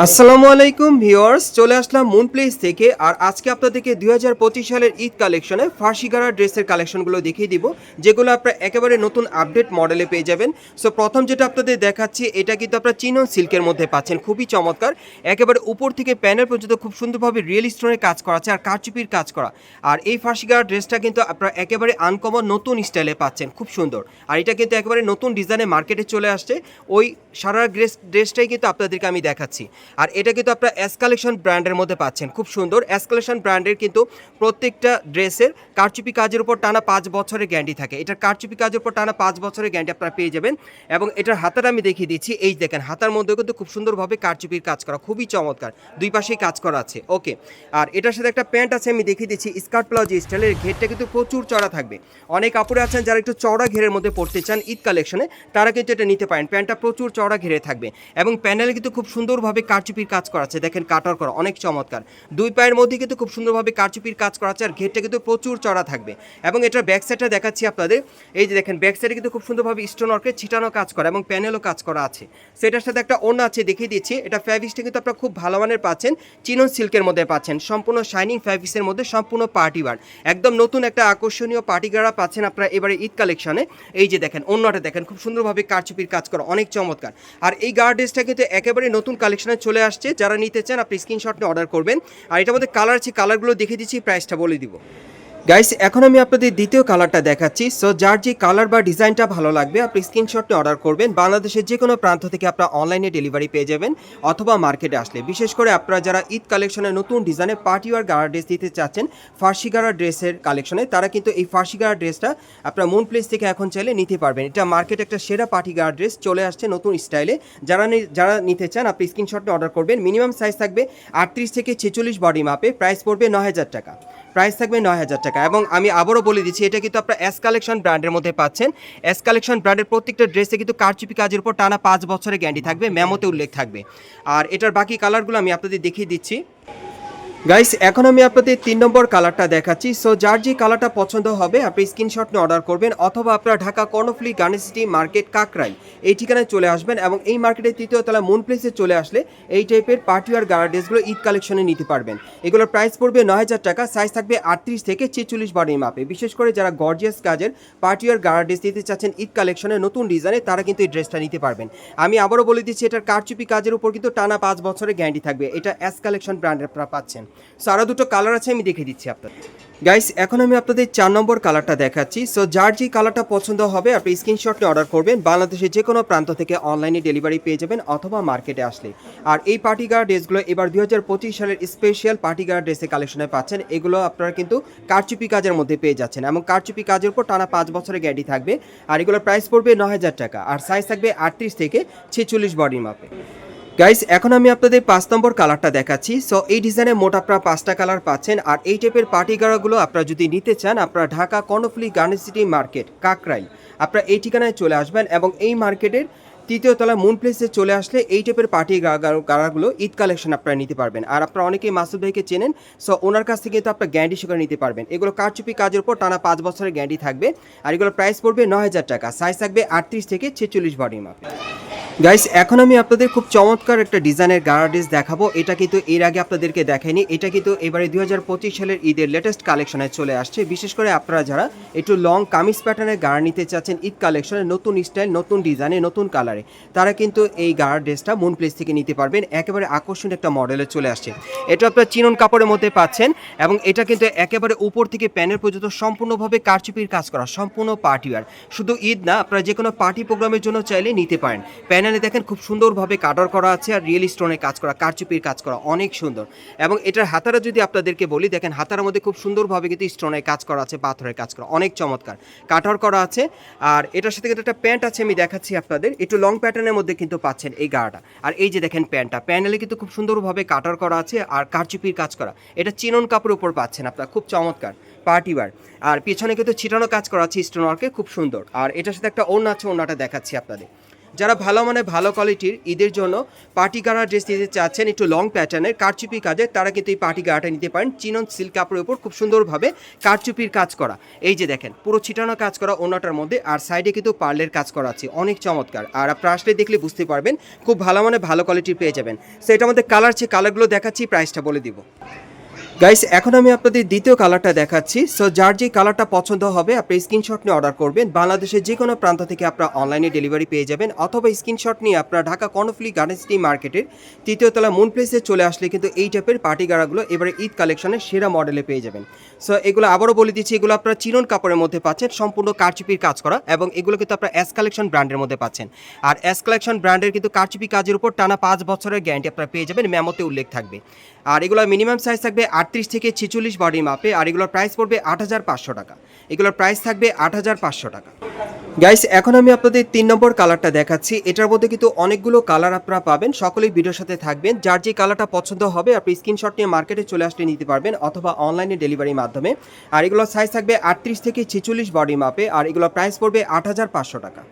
আসসালামু আলাইকুম ভিউয়ার্স, চলে আসলাম মুন প্লেস থেকে, আর আজকে আপনাদেরকে দুই হাজার পঁচিশ সালের ঈদ কালেকশনে ফার্সিগারা ড্রেসের কালেকশনগুলো দেখিয়ে দিব, যেগুলো আপনারা একেবারে নতুন আপডেট মডেলে পেয়ে যাবেন। সো প্রথম যেটা আপনাদের দেখাচ্ছি, এটা কিন্তু আপনারা চিনন সিল্কের মধ্যে পাচ্ছেন, খুবই চমৎকার। একেবারে উপর থেকে প্যানেল পর্যন্ত খুব সুন্দরভাবে রিয়েল স্টোনের কাজ করা আছে, আর কারচুপির কাজ করা। আর এই ফার্সিগারা ড্রেসটা কিন্তু আপনারা একেবারে আনকমন নতুন স্টাইলে পাচ্ছেন, খুব সুন্দর। আর এটা কিন্তু একেবারে নতুন ডিজাইনে মার্কেটে চলে আসছে, ওই সারা ড্রেস, ড্রেসটাই কিন্তু আপনাদেরকে আমি দেখাচ্ছি। আর এটা কিন্তু আপনার এস কালেকশন ব্র্যান্ডের মধ্যে পাচ্ছেন। খুব সুন্দর। এস কালেকশন ব্র্যান্ডের কিন্তু প্রত্যেকটা ড্রেসের কারচুপি কাজের উপর টানা পাঁচ বছরের গ্যারান্টি থাকে। এটার কারচুপি কাজের উপর টানা পাঁচ বছরের গ্যারান্টি আপনারা পেয়ে যাবেন এবং এটার হাতাটা আমি দেখিয়ে দিচ্ছি। এই দেখেন, হাতার মধ্যে কিন্তু খুব সুন্দরভাবে কারচুপির কাজ করা, খুবই চমৎকার। দুই পাশেই কাজ করা আছে। ওকে। আর এটার সাথে একটা প্যান্ট আছে, আমি দেখিয়ে দিচ্ছি। স্কার্ট প্লাউজ স্টাইলের ঘেরটা কিন্তু প্রচুর চড়া থাকবে। অনেক কাপড়ে আছেন যারা একটু চড়া ঘেরের মধ্যে পড়তে চান ঈদ কালেকশনে, তারা কিন্তু এটা নিতে পারেন। প্যান্টটা প্রচুর চড়া ঘেরে থাকবে এবং প্যানেলে কিন্তু খুব সুন্দরভাবে কারচুপির কাজ করা আছে দেখেন কাটার করা অনেক চমৎকার। দুই পায়ের মধ্যে কিন্তু খুব সুন্দরভাবে কারচুপির কাজ করা আছে আর ঘেরটা কিন্তু প্রচুর চড়া থাকবে। এবং এটার ব্যাক সাইডটা দেখাচ্ছি আপনাদের। এই যে দেখেন ব্যাক সাইডে কিন্তু খুব সুন্দরভাবে স্টোন ওয়ার্কের ছিটানো কাজ করা এবং প্যানেলও কাজ করা আছে। সেটার সাথে একটা ওনা আছে, দেখিয়ে দিচ্ছি। এটা ফ্যাব্রিক্সটা কিন্তু আপনারা খুব ভালো মানের পাচ্ছেন। চিনন সিল্কের মধ্যে পাচ্ছেন। সম্পূর্ণ শাইনিং ফ্যাব্রিক্সের মধ্যে সম্পূর্ণ পার্টি ওয়ার একদম নতুন একটা আকর্ষণীয় পার্টি গাড়া পাচ্ছেন আপনারা এবারে ঈদ কালেকশনে এই যে দেখেন অন্যটা দেখেন, খুব সুন্দরভাবে কারচুপির কাজ করা, অনেক চমৎকার। আর এই গার্ডেসটা কিন্তু একেবারে নতুন কালেকশনে চলে আসছে। যারা নিতে চান, আপনি স্ক্রিনশট নিয়ে অর্ডার করবেন। আর এটার মধ্যে কালার আছে কালারগুলো দেখে দিচ্ছি প্রাইসটা বলে দিব। গাইস এখন আমি আপনাদের দ্বিতীয় কালারটা দেখাচ্ছি। সো যার যে কালার বা ডিজাইনটা ভালো লাগবে, আপনি স্ক্রিনশট নিয়ে অর্ডার করবেন। বাংলাদেশের যে কোনো প্রান্ত থেকে আপনারা অনলাইনে ডেলিভারি পেয়ে যাবেন অথবা মার্কেটে আসলে। বিশেষ করে আপনারা যারা ঈদ কালেকশনের নতুন ডিজাইনে পার্টি ওয়ার গাড়া ড্রেস দিতে চাচ্ছেন ফার্সি গাড়া ড্রেসের কালেকশনে তারা কিন্তু এই ফার্সি গাড়া ড্রেসটা আপনারা মুন প্লেস থেকে এখন চাইলে নিতে পারবেন। এটা মার্কেটে একটা সেরা পার্টি গাড়া ড্রেস চলে আসছে নতুন স্টাইলে যারা যারা নিতে চান, আপনি স্ক্রিনশট নিয়ে অর্ডার করবেন। মিনিমাম সাইজ থাকবে আটত্রিশ থেকে ছেচল্লিশ বডি মাপে প্রাইস পড়বে ন হাজার টাকা। প্রাইস থাকবে নয় হাজার টাকা। এবং আমি আবারও বলে দিচ্ছি, এটা কিন্তু আপনার এস কালেকশন ব্র্যান্ডের মধ্যে পাচ্ছেন। এস কালেকশন ব্র্যান্ডের প্রত্যেকটা ড্রেসে কিন্তু কারচুপি কাজের উপর টানা পাঁচ বছরের গ্যান্ডি থাকবে ম্যামোতে উল্লেখ থাকবে। আর এটার বাকি কালারগুলো আমি আপনাদের দেখিয়ে দিচ্ছি। গাইস এখন আমি আপনাদের তিন নম্বর কালারটা দেখাচ্ছি। সো যার যে কালারটা পছন্দ হবে, আপনি স্ক্রিনশট নিয়ে অর্ডার করবেন, অথবা আপনারা Dhaka Karnaphuli garden city market Kakrai এই ঠিকানায় চলে আসবেন এবং এই মার্কেটের তৃতীয় তলা মুন প্লেসে চলে আসলে এই টাইপের পার্টিওয়ার গার্ডেসগুলো ঈদ কালেকশনে নিতে পারবেন। এগুলোর প্রাইস পড়বে নয় হাজার টাকা সাইজ থাকবে আটত্রিশ থেকে ছেচল্লিশ বারের মাপে বিশেষ করে যারা গর্জিয়াস কাজের পার্টিওয়ার গার্ডেস দিতে চাচ্ছেন ঈদ কালেকশনের নতুন ডিজাইনে তারা কিন্তু এই ড্রেসটা নিতে পারবেন। আমি আবারও বলে দিচ্ছি, এটার কারচুপি কাজের উপর কিন্তু টানা পাঁচ বছরের গ্যারান্টি থাকবে। এটা এস কালেকশন ব্র্যান্ডের পাচ্ছেন। সো আরও দুটো কালার আছে, আমি দেখে দিচ্ছি আপনাদের। গাইস এখন আমি আপনাদের চার নম্বর কালারটা দেখাচ্ছি। সো যার যে কালারটা পছন্দ হবে, আপনি স্ক্রিনশট নিয়ে অর্ডার করবেন। বাংলাদেশের যে কোনো প্রান্ত থেকে অনলাইনে ডেলিভারি পেয়ে যাবেন অথবা মার্কেটে আসলে। আর এই পার্টি গার্ড ড্রেসগুলো এবার দুই হাজার পঁচিশ সালের স্পেশাল পার্টি গার্ড ড্রেসের কালেকশনে পাচ্ছেন। এগুলো আপনারা কিন্তু কারচুপি কাজের মধ্যে পেয়ে যাচ্ছেন। এবং কারচুপি কাজের উপর টানা পাঁচ বছরের গ্যারান্টি থাকবে। আর এগুলোর প্রাইস পড়বে ন হাজার টাকা। আর সাইজ থাকবে আটত্রিশ থেকে ছেচল্লিশ বডির মাপে। গাইস এখন আমি আপনাদের পাঁচ নম্বর কালারটা দেখাচ্ছি। সো এই ডিজাইনে মোট আপনারা পাঁচটা কালার পাচ্ছেন। আর এই টাইপের পার্টি গাড়াগুলো আপনারা যদি নিতে চান, আপনারা Dhaka Karnaphuli garden city market Kakrail. আপনারা এই ঠিকানায় চলে আসবেন এবং এই মার্কেটের তৃতীয় তলা মুন প্লেসে চলে আসলে এই টাইপের পার্টি গাড়াগুলো ঈদ কালেকশন আপনারা নিতে পারবেন। আর আপনারা অনেকেই মাসুদ ভাইকে চেনেন সো ওনার কাছ থেকে তো আপনার গ্যারান্টি সহকারে নিতে পারবেন। এগুলো কারচুপি কাজের উপর টানা পাঁচ বছরের গ্যারান্টি থাকবে। আর এগুলোর প্রাইস পড়বে ন হাজার টাকা। সাইজ থাকবে আটত্রিশ থেকে ছেচল্লিশ বডির মাপে গাইস এখন আমি আপনাদের খুব চমৎকার একটা ডিজাইনের গার্ডেস দেখাবো। এটা কিন্তু এর আগে আপনাদেরকে দেখাইনি। এটা কিন্তু এবারে দুই হাজার পঁচিশ সালের ঈদের লেটেস্ট কালেকশনে চলে আসছে। বিশেষ করে আপনারা যারা একটু লং কামিজ প্যাটার্নের গাড় নিতে চাচ্ছেন, ঈদ কালেকশনে নতুন স্টাইল নতুন ডিজাইনে নতুন কালারে তারা কিন্তু এই গার্ড ড্রেসটা মুন প্লেস থেকে নিতে পারবেন। একেবারে আকর্ষণীয় একটা মডেলে চলে আসছে। এটা আপনার চিনন কাপড়ের মধ্যে পাচ্ছেন এবং এটা কিন্তু একেবারে উপর থেকে প্যানের পর্যন্ত সম্পূর্ণভাবে কারচুপির কাজ করা, সম্পূর্ণ পার্টি ওয়ার শুধু ঈদ না, আপনারা যে কোনো পার্টি প্রোগ্রামের জন্য চাইলে নিতে পারেন। প্যানেলে দেখেন খুব সুন্দরভাবে কাটার করা আছে আর রিয়েল স্টোনের কাজ করা, কারচুপির কাজ করা অনেক সুন্দর। এবং এটার হাতারা যদি আপনাদেরকে বলি, দেখেন হাতার মধ্যে খুব সুন্দরভাবে কিন্তু স্টোনের কাজ করা আছে, পাথরের কাজ করা, অনেক চমৎকার। কাটার করা আছে আর এটার সাথে কিন্তু একটা প্যান্ট আছে, আমি দেখাচ্ছি আপনাদের। একটু লং প্যাটার্নের মধ্যে কিন্তু পাচ্ছেন এই গাড়াটা। আর এই যে দেখেন প্যান্টটা প্যানেলে কিন্তু খুব সুন্দরভাবে কাটার করা আছে আর কারচুপির কাজ করা। এটা চিনন কাপড়ের উপর পাচ্ছেন আপনারা, খুব চমৎকার, পার্টি ওয়ার। আর পিছনে কিন্তু ছিটানো কাজ করা আছে স্টোন ওয়ার্কে খুব সুন্দর। আর এটার সাথে একটা ওড়না আছে, ওড়নাটা দেখাচ্ছি আপনাদের। যারা ভালো মানে ভালো কোয়ালিটির ঈদের জন্য পার্টি গাড়া ড্রেস নিতে চাচ্ছেন, একটু লং প্যাটার্নের কারচুপি কাজের, তারা কিন্তু এই পার্টি গাড়াটা নিতে পারেন চিনন সিল্ক কাপড়ের উপর খুব সুন্দরভাবে কারচুপির কাজ করা। এই যে দেখেন, পুরো ছিটানো কাজ করা ওনাটার মধ্যে, আর সাইডে কিন্তু পার্লের কাজ করা আছে, অনেক চমৎকার। আর আপনারা আসলে দেখলে বুঝতে পারবেন, খুব ভালো মানে ভালো কোয়ালিটির পেয়ে যাবেন। সো এটার মধ্যে কালার আছে কালারগুলো দেখাচ্ছি প্রাইসটা বলে দিব। গাইস এখন আমি আপনাদের দ্বিতীয় কালারটা দেখাচ্ছি। সো যার যে কালারটা পছন্দ হবে, আপনি স্ক্রিনশট নিয়ে অর্ডার করবেন। বাংলাদেশের যে কোনো প্রান্ত থেকে আপনারা অনলাইনে ডেলিভারি পেয়ে যাবেন, অথবা স্ক্রিনশট নিয়ে আপনারা ঢাকা কর্ণফুলি গার্ডেন সিটি মার্কেটের তৃতীয় তলা মুন প্লেসে চলে আসলে কিন্তু এই টাইপের পার্টি গাড়াগুলো এবারে ঈদ কালেকশনের সেরা মডেলে পেয়ে যাবেন। সো এগুলো আবারও বলে দিচ্ছি, এগুলো আপনারা চিরন কাপড়ের মধ্যে পাচ্ছেন, সম্পূর্ণ কারচুপির কাজ করা, এবং এগুলো কিন্তু আপনারা এস কালেকশন ব্র্যান্ডের মধ্যে পাচ্ছেন। আর এস কালেকশন ব্র্যান্ডের কিন্তু কারচুপি কাজের উপর টানা পাঁচ বছরের গ্যারান্টি আপনারা পেয়ে যাবেন, মেমোতে উল্লেখ থাকবে। আর এগুলো মিনিমাম সাইজ থাকবে আটত্রিশ থেকে ছেচল্লিশ বডি মাপে আর এগুলোর প্রাইস পড়বে আট হাজার পাঁচশো টাকা। এগুলোর প্রাইস থাকবে আট হাজার পাঁচশো টাকা। গাইস এখন আমি আপনাদের তিন নম্বর কালারটা দেখাচ্ছি। এটার মধ্যে কিন্তু অনেকগুলো কালার আপনারা পাবেন। সকলেই ভিডিওর সাথে থাকবেন। যার যে কালারটা পছন্দ হবে, আপনি স্ক্রিনশট নিয়ে মার্কেটে চলে আসলে নিতে পারবেন, অথবা অনলাইনে ডেলিভারির মাধ্যমে। আর এগুলোর সাইজ থাকবে আটত্রিশ থেকে ছেচল্লিশ বডি মাপে আর এগুলোর প্রাইস পড়বে আট হাজার পাঁচশো টাকা।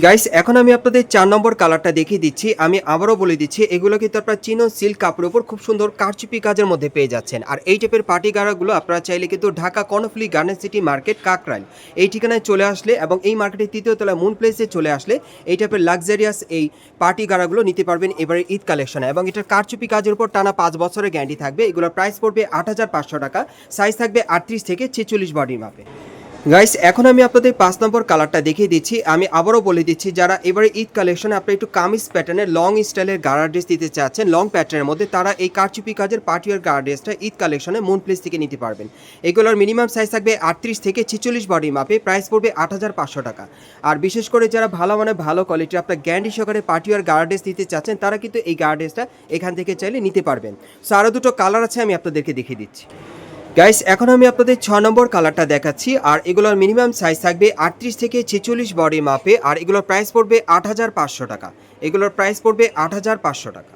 গাইস এখন আমি আপনাদের চার নম্বর কালারটা দেখিয়ে দিচ্ছি। আমি আবারও বলে দিচ্ছি, এগুলো কিন্তু আপনারা চিনো সিল্ক কাপড়ের উপর খুব সুন্দর কারচুপি কাজের মধ্যে পেয়ে যাচ্ছেন। আর এই টাইপের পার্টি গাড়াগুলো আপনারা চাইলে কিন্তু Dhaka Karnaphuli garden city market Kakrail. এই ঠিকানায় চলে আসলে এবং এই মার্কেটের তৃতীয় তলা মুন প্লেসে চলে আসলে এই টাইপের লাক্সারিয়াস এই পার্টি গাড়াগুলো নিতে পারবেন এবারে ঈদ কালেকশনে এবং এটার কারচুপি কাজের উপর টানা পাঁচ বছরের গ্যারান্টি থাকবে। এগুলোর প্রাইস পড়বে আট হাজার পাঁচশো টাকা সাইজ থাকবে আটত্রিশ থেকে ছেচল্লিশ বডির মাপে। গাইস এখন আমি আপনাদের পাঁচ নম্বর কালারটা দেখিয়ে দিচ্ছি। আমি আবারও বলে দিচ্ছি, যারা এবারে ঈদ কালেকশনে আপনি একটু কামিজ প্যাটার্নের লং স্টাইলের গাড়া ড্রেস দিতে চাচ্ছেন লং প্যাটার্নের মধ্যে, তারা এই কারচুপি কাজের পার্টিওয়ার গাড়া ড্রেসটা ঈদ কালেকশনে মুন প্লেস থেকে নিতে পারবেন। এগুলোর মিনিমাম সাইজ থাকবে আটত্রিশ থেকে ছেচল্লিশ বডি মাপে প্রাইস পড়বে আট হাজার পাঁচশো টাকা। আর বিশেষ করে যারা ভালো মানে ভালো কোয়ালিটির আপনার গ্যান্ডি সহকারে পার্টিয়ার গাড়া ড্রেস দিতে চাচ্ছেন, তারা কিন্তু এই গাড়া ড্রেসটা এখান থেকে চাইলে নিতে পারবেন। সো আরও দুটো কালার আছে, আমি আপনাদেরকে দেখিয়ে দিচ্ছি। গাইস এখন আমি আপনাদের ছ নম্বর কালারটা দেখাচ্ছি, আর এগুলোর মিনিমাম সাইজ থাকবে আটত্রিশ থেকে ছেচল্লিশ বডি মাপে আর এগুলোর প্রাইস পড়বে আট হাজার পাঁচশো টাকা। এগুলোর প্রাইস পড়বে আট হাজার পাঁচশো টাকা।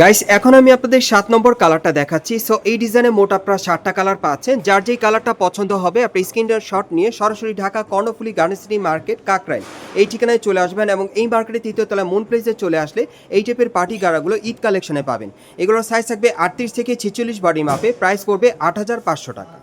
গাইস এখন আমি আপনাদের সাত নম্বর কালারটা দেখাচ্ছি। সো এই ডিজাইনে মোট আপনারা সাতটা কালার পাচ্ছেন। যার যেই কালারটা পছন্দ হবে, আপনি স্ক্রিনটার শট নিয়ে সরাসরি Dhaka Karnaphuli garden city market Kakrail. এই ঠিকানায় চলে আসবেন এবং এই মার্কেটের তৃতীয় তলায় মুন প্লেসে চলে আসলে এই টাইপের পার্টি গাড়াগুলো ঈদ কালেকশনে পাবেন। এগুলোর সাইজ থাকবে আটত্রিশ থেকে ছেচল্লিশ বডি মাপে প্রাইস পড়বে আট হাজার পাঁচশো টাকা।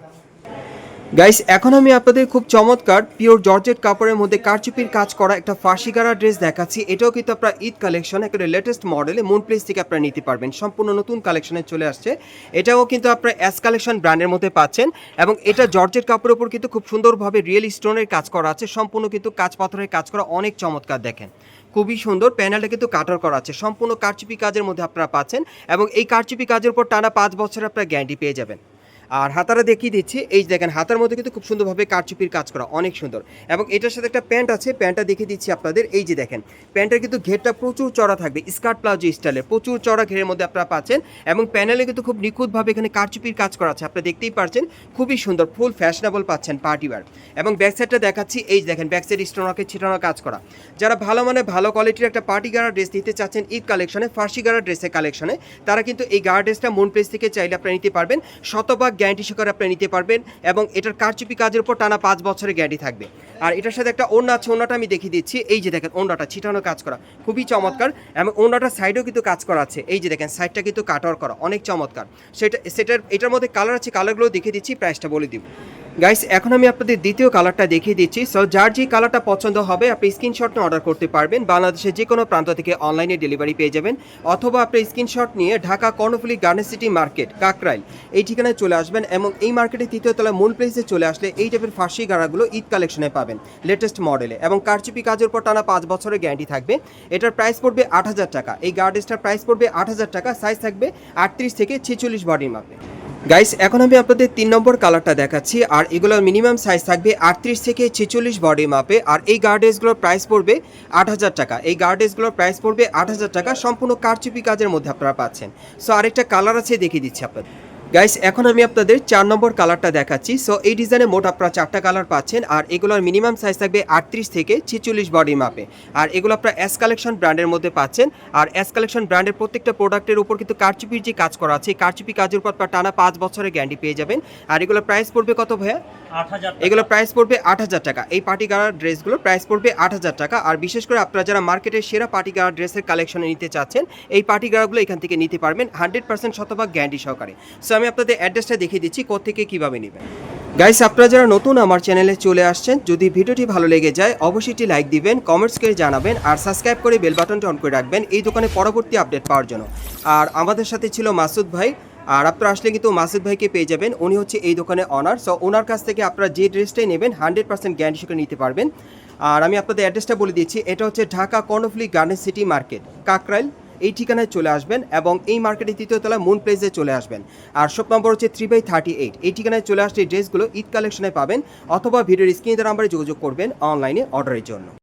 গাইস এখন আমি আপনাদের খুব চমৎকার পিওর জর্জেট কাপড়ের মধ্যে কারচুপির কাজ করা একটা ফার্সি গাড়া ড্রেস দেখাচ্ছি। এটাও কিন্তু আপনার ঈদ কালেকশন একটা লেটেস্ট মডেলে মুন প্লেস থেকে আপনারা নিতে পারবেন। সম্পূর্ণ নতুন কালেকশনে চলে আসছে। এটাও কিন্তু আপনার অ্যাস কালেকশন ব্র্যান্ডের মধ্যে পাচ্ছেন এবং এটা জর্জেট কাপড়ের উপর কিন্তু খুব সুন্দরভাবে রিয়েল স্টোনের কাজ করা আছে। সম্পূর্ণ কিন্তু কাজ পাথরের কাজ করা অনেক চমৎকার দেখেন। খুবই সুন্দর প্যানেলটা কিন্তু কাটার করা আছে। সম্পূর্ণ কারচুপি কাজের মধ্যে আপনারা পাচ্ছেন এবং এই কারচুপি কাজের উপর টানা পাঁচ বছর আপনারা গ্যারান্টি পেয়ে যাবেন। আর হাতারা দেখিয়ে দিচ্ছি, এই যে দেখেন, হাতার মধ্যে কিন্তু খুব সুন্দরভাবে কারচুপির কাজ করা, অনেক সুন্দর। এবং এটার সাথে একটা প্যান্ট আছে, প্যান্টটা দেখিয়ে দিচ্ছি আপনাদের, এই যে দেখেন, প্যান্টের কিন্তু ঘেরটা প্রচুর চড়া থাকবে, স্কার্ট প্লাজো স্টাইলের, প্রচুর চড়া ঘেরের মধ্যে আপনারা পাচ্ছেন। এবং প্যানেলে কিন্তু খুব নিখুঁতভাবে এখানে কারচুপির কাজ করা আছে আপনারা দেখতেই পারছেন, খুবই সুন্দর, ফুল ফ্যাশনেবল পাচ্ছেন পার্টি ওয়ার এবং ব্যাক সাইডটা দেখাচ্ছি, এই যে দেখেন ব্যাক সাইড স্টোনকে ছিটানো কাজ করা। যারা ভালো মানে ভালো কোয়ালিটির একটা পার্টি গাড়া ড্রেস নিতে চাচ্ছেন, ঈদ কালেকশনে ফার্সি গাড়া ড্রেসের কালেকশনে, তারা কিন্তু এই গাড়া ড্রেসটা মন প্লেস থেকে চাইলে আপনারা নিতে পারবেন। শতভাগ গ্যারান্টি সহকারে আপনি নিতে পারবেন এবং এটার কারচুপি কাজের উপর টানা পাঁচ বছরের গ্যারান্টি থাকবে। আর এটার সাথে একটা ওড়না আছে, ওড়নাটা আমি দেখিয়ে দিচ্ছি। এই যে দেখেন, ওড়নাটা ছিটানো কাজ করা, খুবই চমৎকার। এবং ওড়নাটার সাইডেও কিন্তু কাজ করা আছে। এই যে দেখেন সাইডটা কিন্তু কাটার করা, অনেক চমৎকার। সেটা, সেটার, এটার মধ্যে কালার আছে কালারগুলো দেখিয়ে দিচ্ছি প্রাইসটা বলে দিব। গাইস এখন আমি আপনাদের দ্বিতীয় কালারটা দেখিয়ে দিচ্ছি। সো যার যে কালারটা পছন্দ হবে, আপনি স্ক্রিনশট নিয়ে অর্ডার করতে পারবেন। বাংলাদেশের যে কোনো প্রান্ত থেকে অনলাইনে ডেলিভারি পেয়ে যাবেন। অথবা আপনি স্ক্রিনশট নিয়ে Dhaka Karnaphuli garden city market Kakrail, এই ঠিকানায় চলে আসবেন এবং এই মার্কেটের তৃতীয় তলা মূল প্লেসে চলে আসলে এই টাইপের ফার্সি গাড়াগুলো ঈদ কালেকশনে পাবেন লেটেস্ট মডেলে এবং কারচুপি কাজের পর টানা পাঁচ বছরের গ্যারান্টি থাকবে। এটার প্রাইস পড়বে আট হাজার টাকা। এই গার্ডেসটার প্রাইস পড়বে আট হাজার টাকা সাইজ থাকবে আটত্রিশ থেকে ছেচল্লিশ বডির মাপে। গাইস এখন আমি আপনাদের তিন নম্বর কালারটা দেখাচ্ছি, আর এগুলোর মিনিমাম সাইজ থাকবে আটত্রিশ থেকে ছেচল্লিশ বডি মাপে আর এই গার্ডেসগুলোর প্রাইস পড়বে আট হাজার টাকা। এই গার্ডেসগুলোর প্রাইস পড়বে আট হাজার টাকা, সম্পূর্ণ কারচুপি কাজের মধ্যে আপনারা পাচ্ছেন। সো আরেকটা কালার আছে, দেখিয়ে দিচ্ছি আপনাদের। গাইস এখন আমি আপনাদের চার নম্বর কালারটা দেখাচ্ছি। সো এই ডিজাইনে মোট আপনারা চারটা কালার পাচ্ছেন আর এগুলোর মিনিমাম সাইজ থাকবে আটত্রিশ থেকে ছেচল্লিশ বডি মাপে আর এগুলো আপনারা এস কালেকশন ব্র্যান্ডের মধ্যে পাচ্ছেন। আর এস কালেকশন ব্র্যান্ডের প্রত্যেকটা প্রোডাক্টের উপর কিন্তু কারচুপির যে কাজ করা আছে কারচুপি কাজের উপর আপনারা টানা পাঁচ বছরের গ্যারান্টি পেয়ে যাবেন। আর এগুলো প্রাইস পড়বে কত ভাইয়া? এগুলো প্রাইস পড়বে আট হাজার টাকা। এই পার্টি গাড়ার ড্রেসগুলো প্রাইস পড়বে আট হাজার টাকা। আর বিশেষ করে আপনারা যারা মার্কেটের সেরা পার্টি গাড়ার ড্রেসের কালেকশনে নিতে চাচ্ছেন এই পার্টি গাড়াগুলো এখান থেকে নিতে পারবেন। হান্ড্রেড পার্সেন্ট শতভাগ গ্যারান্টি সহকারে। সো আমি আপনাদের অ্যাড্রেসটা দেখিয়ে দিচ্ছি কোথেকে কীভাবে নেবেন। গাইস আপনারা যারা নতুন আমার চ্যানেলে চলে আসছেন, যদি ভিডিওটি ভালো লেগে যায়, অবশ্যই লাইক দিবেন কমেন্টস করে জানাবেন, আর সাবস্ক্রাইব করে বেল বাটনটা অন করে রাখবেন, এই দোকানে পরবর্তী আপডেট পাওয়ার জন্য। আর আমাদের সাথে ছিল মাসুদ ভাই, আর আপনারা আসলে কিন্তু মাসুদ ভাইকে পেয়ে যাবেন, উনি হচ্ছে এই দোকানে অনার সো ওনার কাছ থেকে আপনারা যে ড্রেসটাই নেবেন হান্ড্রেড পার্সেন্ট গ্যারান্টি সহকারে নিতে পারবেন। আর আমি আপনাদের অ্যাড্রেসটা বলে দিচ্ছি, এটা হচ্ছে Dhaka Karnaphuli garden city market Kakrail. এই ঠিকানায় চলে আসবেন এবং এই মার্কেটের তৃতীয় তলায় মুন প্লেসে চলে আসবেন। আর শপ নম্বর হচ্ছে থ্রি বাই থার্টি এইট এই ঠিকানায় চলে আসলে ড্রেসগুলো ঈদ কালেকশনে পাবেন অথবা ভিডিওর স্ক্রিনে নাম্বারে যোগাযোগ করবেন অনলাইনে অর্ডারের জন্য।